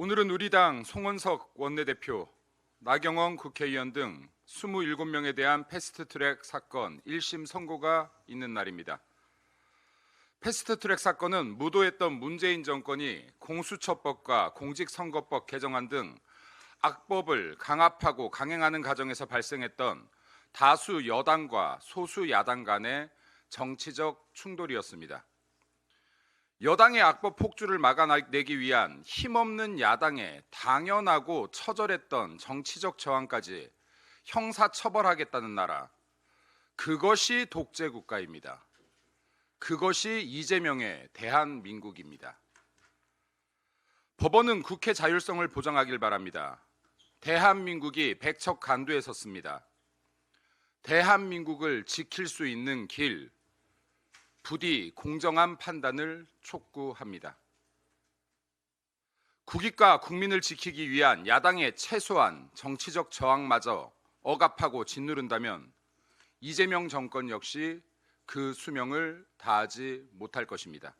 오늘은 우리 당 송원석 원내대표, 나경원 국회의원 등 27명에 대한 패스트트랙 사건 1심 선고가 있는 날입니다. 패스트트랙 사건은 무도했던 문재인 정권이 공수처법과 공직선거법 개정안 등 악법을 강압하고 강행하는 과정에서 발생했던 다수 여당과 소수 야당 간의 정치적 충돌이었습니다. 여당의 악법 폭주를 막아내기 위한 힘없는 야당의 당연하고 처절했던 정치적 저항까지 형사 처벌하겠다는 나라. 그것이 독재 국가입니다. 그것이 이재명의 대한민국입니다. 법원은 국회 자율성을 보장하길 바랍니다. 대한민국이 백척 간두에 섰습니다. 대한민국을 지킬 수 있는 길, 부디 공정한 판단을 촉구합니다. 국익과 국민을 지키기 위한 야당의 최소한 정치적 저항마저 억압하고 짓누른다면 이재명 정권 역시 그 수명을 다하지 못할 것입니다.